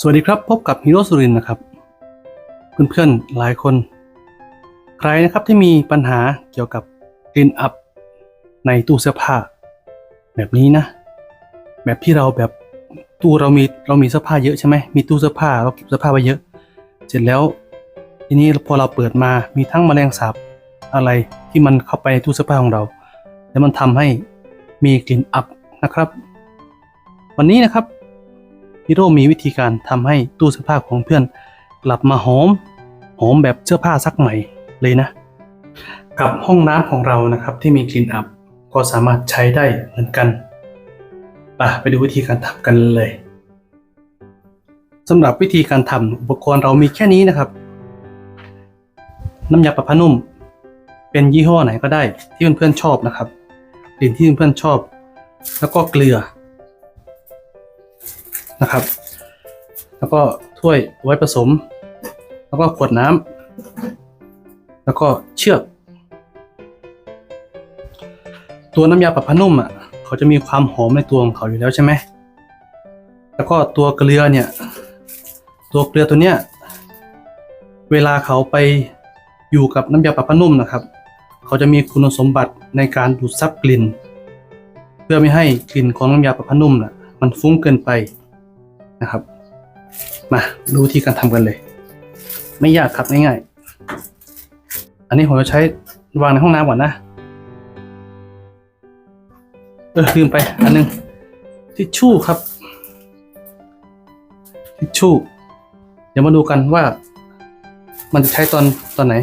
สวัสดีครับ พบกับฮีโร่สุรินนะครับ เพื่อนๆ หลายคน ใครนะครับที่มีปัญหาเกี่ยวกับกลิ่นอับในตู้เสื้อผ้า แบบนี้นะ แบบที่เราแบบตู้เรามีเรามีเสื้อผ้าเยอะใช่ไหมมีตู้เสื้อผ้าเราเก็บเสื้อผ้าไว้เยอะ เสร็จแล้ว ทีนี้พอเราเปิดมามีทั้งแมลงสาบอะไรที่มันเข้าไปในตู้เสื้อผ้าของเรา แล้วมันทำให้มีกลิ่นอับนะครับ วันนี้นะครับ ฮีโร่มีวิธีการทำให้ตู้เสื้อผ้าของเพื่อน กลับมาหอมหอมแบบเสื้อผ้าซักใหม่เลยนะ กับห้องน้ำของเรานะครับที่มีกลิ่นอับก็สามารถใช้ได้เหมือนกันไปไปดูวิธีการทำกันเลยสำหรับวิธีการทำอุปกรณ์เรามีแค่นี้นะครับ น้ำยาปรับผ้านุ่ม เป็นยี่ห้อไหนก็ได้ที่เพื่อนๆชอบนะครับกลิ่นที่เพื่อนๆชอบ แล้วก็เกลือ นะครับ แล้วก็ถ้วยไว้ผสม แล้วก็ขวดน้ำแล้วก็เชือก ตัวน้ำยาปรับผ้านุ่มอะเขาจะมีความหอมในตัวของเขาอยู่แล้วใช่ไหมแล้วก็ตัวเกลือเนี่ย ตัวเกลือตัวเนี้ยเวลาเขาไปอยู่กับน้ำยาปรับผ้านุ่มนะครับ เขาจะมีคุณสมบัติในการดูดซับกลิ่น เพื่อไม่ให้กลิ่นของน้ำยาปรับผ้านุ่มน่ะมันฟุ้งเกินไป นะครับ มาดูวิธีการทำกันเลย ไม่ยากครับง่ายๆอันนี้ผมจะใช้วางในห้องน้ำก่อนนะเออลืมไป อันหนึงทิชชู่ครับทิชชู่เดี๋ยวมาดูกันว่ามันจะใช้ตอนตอนไหน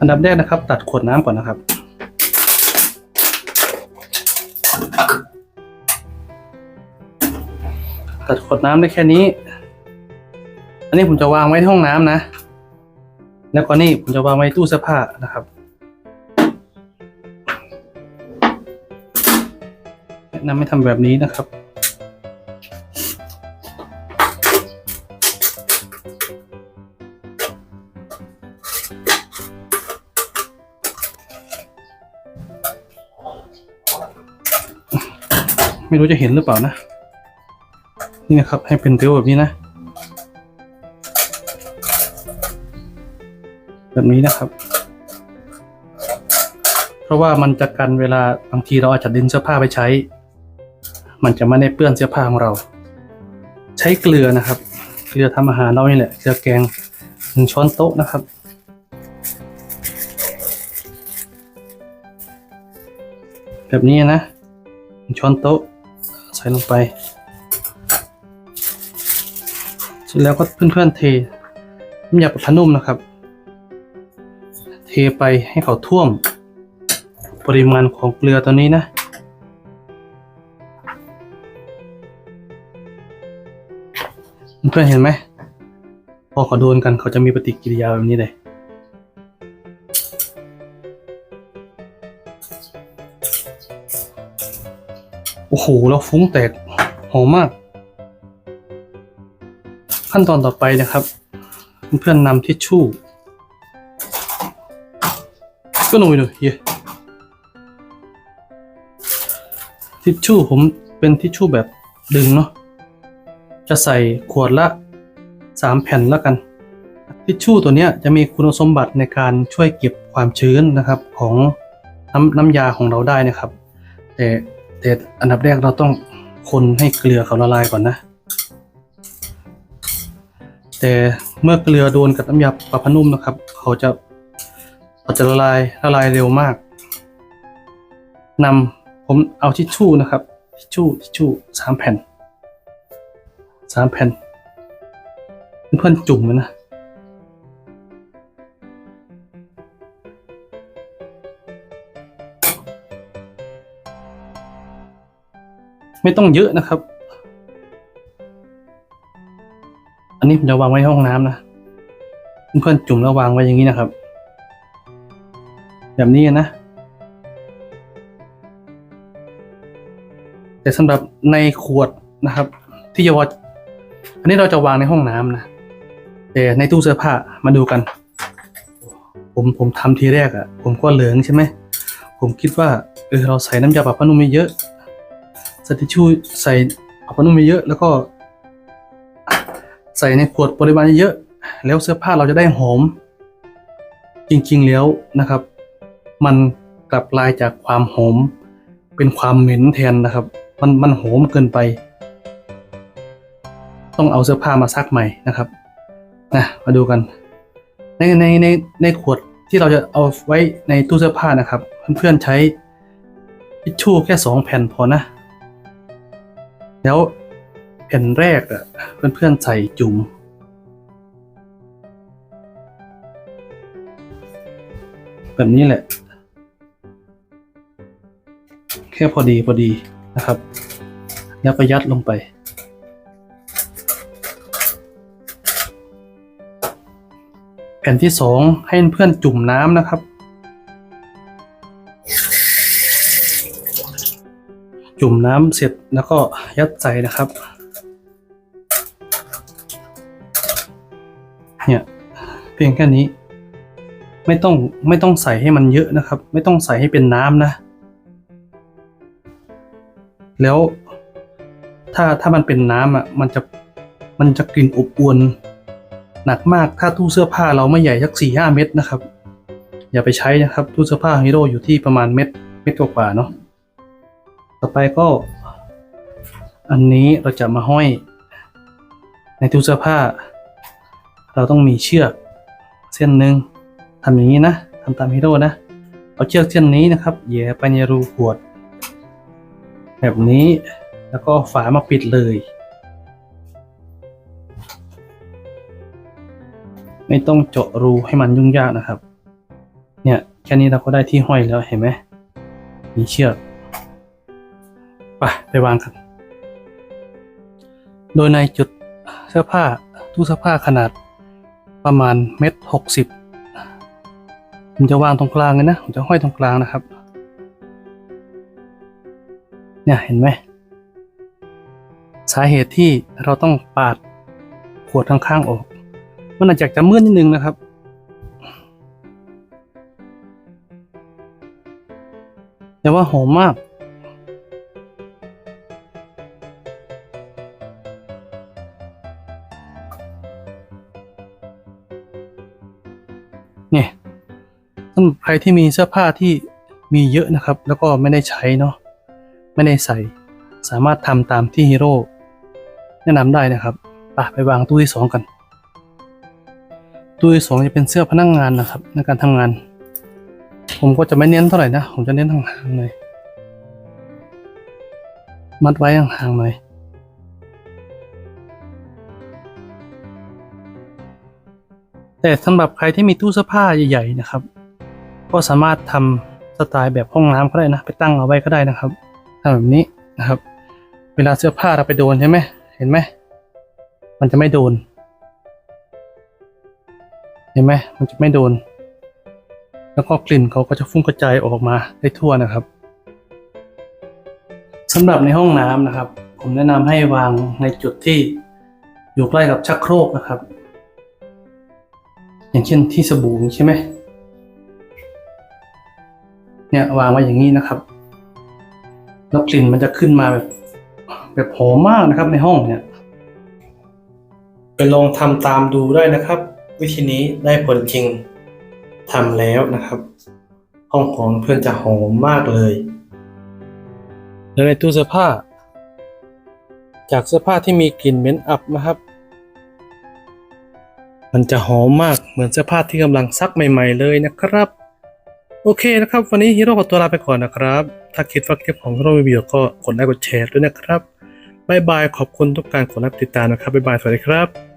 อันดับแรกนะครับ ตัดขวดน้ำก่อนนะครับ ตัดขวดน้ำได้แค่นี้ อันนี้ผมจะวางไว้ที่ห้องน้ำนะ แล้วก็นี่ผมจะวางไว้ตู้เสื้อผ้านะครับ แนะนำให้ทำแบบนี้นะครับไม่รู้จะเห็นหรือเปล่านะ นี่นะครับ ให้เป็นเตียวแบบนี้นะ แบบนี้นะครับ เพราะว่ามันจะกันเวลาบางทีเราอาจจะดึงเสื้อผ้าไปใช้ มันจะไม่ได้เปื้อนเสื้อผ้าของเรา ใช้เกลือนะครับ เกลือทำอาหารเรานี่แหละ เกลือแกงหนึ่งช้อนโต๊ะนะครับแบบนี้นะหนึ่งช้อนโต๊ะ ใส่ลงไป สร็จแล้วก็เพื่อนๆเทน้ำยาปรับผ้านุ่มนะครับ เทไปให้เขาท่วม ปริมาณของเกลือตัวนี้นะเพื่อนเห็นไหมพอเขาโดนกันเขาจะมีปฏิกิริยาแบบนี้เลยโอ้โห แล้วฟุ้งแตกหอมมาก ขั้นตอนต่อไปนะครับเพื่อนนำทิชชู่ก็ลงไปดูเฮียทิชชู่ผมเป็นทิชชู่แบบดึงเนาะจะใส่ขวดละสามแผ่นแล้วกันทิชชู่ตัวเนี้ยจะมีคุณสมบัติในการช่วยเก็บความชื้นนะครับของน้ำน้ำยาของเราได้นะครับ แต่แต่อันดับแรกเราต้องคนให้เกลือเขาละลายก่อนนะ แต่เมื่อเกลือโดนกับน้ำยาปรับผ้านุ่มนะครับ เขาจะเขาจะละลายละลายเร็วมากนำผมเอาทิชชู่นะครับ ทิชชู่ทิชชู่สามแผ่นสามแผ่น เพื่อนจุ่มมันนะไม่ต้องเยอะนะครับ นี้ผมจะวางไว้ห้องน้ำนะเพื่อนๆจุ่มแล้ววางไว้อย่างนี้นะครับ แบบนี้นะ แต่สำหรับในขวดนะครับ ที่จะวาอันนี้เราจะวางในห้องน้ำนะแต่ในตู้เสื้อผ้ามาดูกัน ผมผมทำทีแรกอะ่ะ ผมก็เหลืองใช่ไหมผมคิดว่าเออเราใส่น้ำยาปรับผ้านุ่มไม่เยอะส่ทิชูใส่ปรับผ้านุ่มไม่เยอะแล้วก็ ใส่ในขวดปริมาณเยอะๆแล้วเสื้อผ้าเราจะได้หอม จริงๆแล้วนะครับ มันกลับกลายจากความหอม เป็นความเหม็นแทนนะครับ มันมันหอมเกินไป ต้องเอาเสื้อผ้ามาซักใหม่นะครับนะมาดูกัน ในในในในขวดที่เราจะเอาไว้ในตู้เสื้อผ้านะครับ เพื่อนๆใช้ทิชชู่แค่สองแผ่นพอนะ แล้ว ผ่นแรกอะเพื่อนๆใส่จุ่มแบบนี้แหละ แค่พอดีพอดีนะครับ แล้วก็ยัดลงไป แผ่นที่สองให้เพื่อนจุ่มน้ำนะครับ จุ่มน้ำเสร็จแล้วก็ยัดใส่นะครับ เนี่ย เพียงแค่นี้ ไม่ต้องไม่ต้องใส่ให้มันเยอะนะครับ ไม่ต้องใส่ให้เป็นน้ำนะ แล้วถ้าถ้ามันเป็นน้ำอะมันจะมันจะกลิ่นอบอวนหนักมากถ้าตู้เสื้อผ้าเราไม่ใหญ่สักสี่ห้าเมตรนะครับ อย่าไปใช้นะครับตู้เสื้อผ้าฮีโร่อยู่ที่ประมาณเม็ดเม็ดกว่าเนาะต่อไปก็ อันนี้เราจะมาห้อยในตู้เสื้อผ้า เราต้องมีเชือกเส้นหนึ่งทำอย่างนี้นะทำตามฮีโร่นะเอาเชือกเส้นนี้นะครับแย่ไปในรูขวด แบบนี้แล้วก็ฝามาปิดเลย ไม่ต้องเจาะรูให้มันยุ่งยากนะครับ เนี่ยแค่นี้เราก็ได้ที่ห้อยแล้วเห็นไหมมีเชือกไปไปวางกัน โดยในจุดเสื้อผ้าตู้เสื้อผ้าขนาด ประมาณเมตรหกสิบผมจะวางตรงกลางเลยนะ ผมจะห้อยตรงกลางนะครับ เนี่ยเห็นไหม สาเหตุที่เราต้องปาดขวดข้างๆออก มันอาจจะจะมืดนิดนึงนะครับ แต่ว่าหอมมาก เนี่ยสำหรับใครที่มีเสื้อผ้าที่มีเยอะนะครับ แล้วก็ไม่ได้ใช้เนาะไม่ได้ใส่ สามารถทำตามที่ฮีโร่แนะนำได้นะครับไปไปวางตู้ที่สองกันตู้ที่สองจะเป็นเสื้อพนักงงานนะครับ ในการทำงาน ผมก็จะไม่เน้นเท่าไหร่นะ ผมจะเน้นห่างๆหน่อยมัดไว้ห่างๆหน่อย แต่สำหรับใครที่มีตู้เสื้อผ้าใหญ่ๆนะครับ ก็สามารถทำสไตล์แบบห้องน้ำก็ได้นะ ไปตั้งเอาไว้ก็ได้นะครับทำแบบนี้นะครับ เวลาเสื้อผ้าเราไปโดนใช่ไหมเห็นไหมมันจะไม่โดน เห็นไหมมันจะไม่โดน แล้วก็กลิ่นเขาก็จะฟุ้งกระจายออกมาได้ทั่วนะครับสำหรับในห้องน้ำนะครับ ผมแนะนำให้วางในจุดที่อยู่ใกล้กับชักโครกนะครับ อย่างเช่นที่สบู่ใช่ไหมเนี่ยวางไว้อย่างนี้นะครับ แล้วกลิ่นมันจะขึ้นมาแบบ แบบหอมมากนะครับในห้องเนี่ยไปลองทำตามดูได้นะครับ วิธีนี้ได้ผลจริงทำแล้วนะครับ ห้องของเพื่อนจะหอมมากเลย แล้วในตู้เสื้อผ้า จากเสื้อผ้าที่มีกลิ่นเหม็นอับนะครับ มันจะหอมมากเหมือนเสื้อผ้าที่กำลังซักใหม่ ๆ เลยนะครับ โอเคนะครับ วันนี้ฮีโร่ขอตัวลาไปก่อนนะครับ ถ้าคิดว่าคลิปของฮีโร่มีประโยชน์ก็กดไลค์กดแชร์ด้วยนะครับบายบายขอบคุณทุกการกดไลค์ติดตามนะครับบายบายสวัสดีครับ